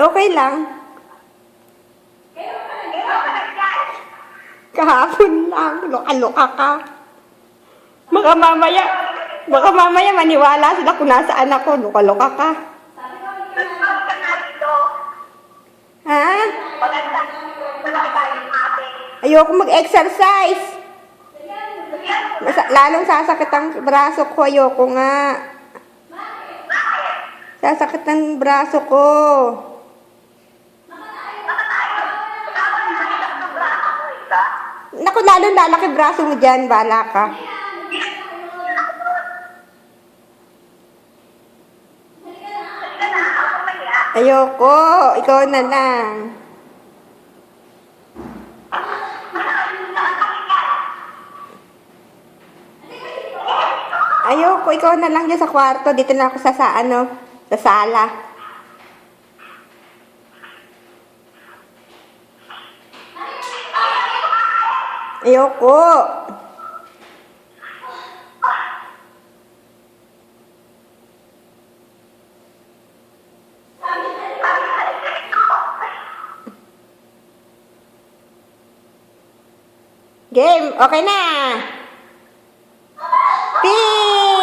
Okay lang. Kahapon lang. Loka-loka ka. Baka mamaya, baka mamaya maniwala sila kung nasaan ako. Loka-loka ka. Ha? Ayoko mag-exercise. Masa- lalong sasakit ang braso ko. Ayoko nga. Sasakit ang braso ko. Naku, lalong lalaki braso mo dyan. Bala ka. Ayoko. Ikaw na lang. Ayoko. Ikaw na lang dyan sa kwarto. Dito na ako sa, sa ano, sa sala. Ayoko. Game, okay na.